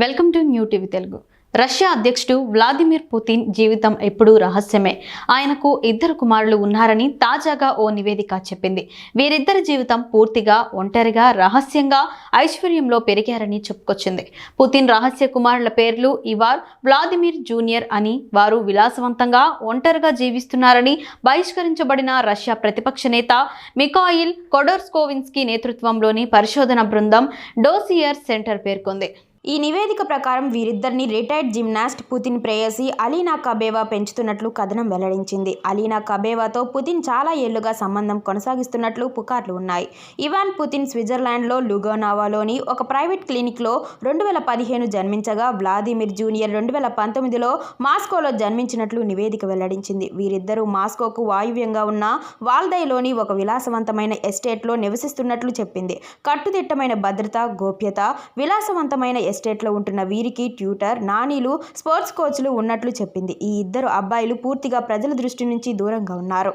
Welcome to new TV Telugu. Russia అధ్యక్షుడు Vladimir Putin జీవితం ఎప్పుడూ రహస్యమే. ఆయనకు ఇద్దరు కుమారులు ఉన్నారని తాజాగా ఓ నివేదిక చెప్పింది. వీరిద్దరి జీవితం పూర్తిగా ఒంటరిగా రహస్యంగా ఐశ్వర్యంలో పెరిగారని చెప్పుకొచ్చింది. పుతిన్ రహస్య కుమారుల పేర్లు ఇవార్ వ్లాదిమిర్ జూనియర్ అని వారు విలాసవంతంగా ఒంటరిగా జీవిస్తున్నారని బహిష్కరించబడిన రష్యా ప్రతిపక్ష నేత మికాయిల్ కొడోర్స్కోవిన్స్కీ నేతృత్వంలోని పరిశోధన బృందం డోసియర్ సెంటర్ పేర్కొంది. ఈ నివేదిక ప్రకారం వీరిద్దరిని రిటైర్డ్ జిమ్నాస్ట్ పుతిన్ ప్రేయసి అలీనా కబేవా పెంచుతున్నట్లు కథనం వెల్లడించింది. అలీనా కబేవాతో పుతిన్ చాలా ఏళ్ళుగా సంబంధం కొనసాగిస్తున్నట్లు పుకార్లు ఉన్నాయి. ఇవాన్ పుతిన్ స్విట్జర్లాండ్లో లుగోనావాలోని ఒక ప్రైవేట్ క్లినిక్లో రెండు వేల పదిహేను జన్మించగా వ్లాదిమిర్ జూనియర్ రెండు వేల పంతొమ్మిదిలో మాస్కోలో జన్మించినట్లు నివేదిక వెల్లడించింది. వీరిద్దరూ మాస్కోకు వాయువ్యంగా ఉన్న వాల్దైలోని ఒక విలాసవంతమైన ఎస్టేట్లో నివసిస్తున్నట్లు చెప్పింది. కట్టుదిట్టమైన భద్రత గోప్యత విలాసవంతమైన ఎస్టేట్లో ఉంటున్న వీరికి ట్యూటర్ నానీలు స్పోర్ట్స్ కోచ్లు ఉన్నట్లు చెప్పింది. ఈ ఇద్దరు అబ్బాయిలు పూర్తిగా ప్రజల దృష్టి నుంచి దూరంగా ఉన్నారు.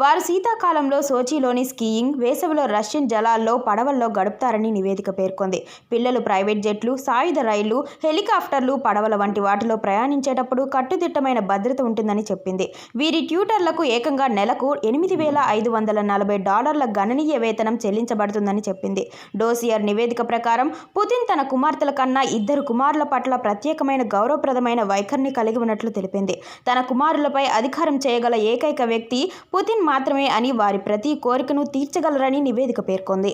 వారు శీతాకాలంలో సోచీలోని స్కీయింగ్ వేసవిలో రష్యన్ జలాల్లో పడవల్లో గడుపుతారని నివేదిక పేర్కొంది. పిల్లలు ప్రైవేట్ జెట్లు సాయుధ రైళ్ళు హెలికాప్టర్లు పడవల వంటి వాటిలో ప్రయాణించేటప్పుడు కట్టుదిట్టమైన భద్రత ఉంటుందని చెప్పింది. వీరి ట్యూటర్లకు ఏకంగా నెలకు ఎనిమిది వేల ఐదు వందల నలభై డాలర్ల గణనీయ వేతనం చెల్లించబడుతుందని చెప్పింది. డోసియర్ నివేదిక ప్రకారం పుతిన్ తన కుమార్తెల కన్నా ఇద్దరు కుమారుల పట్ల ప్రత్యేకమైన గౌరవప్రదమైన వైఖరిని కలిగి ఉన్నట్లు తెలిపింది. తన కుమారులపై అధికారం చేయగల ఏకైక వ్యక్తి పుతిన్ మాత్రమే అని వారి ప్రతి కోరికను తీర్చగలరని నివేదిక పేర్కొంది.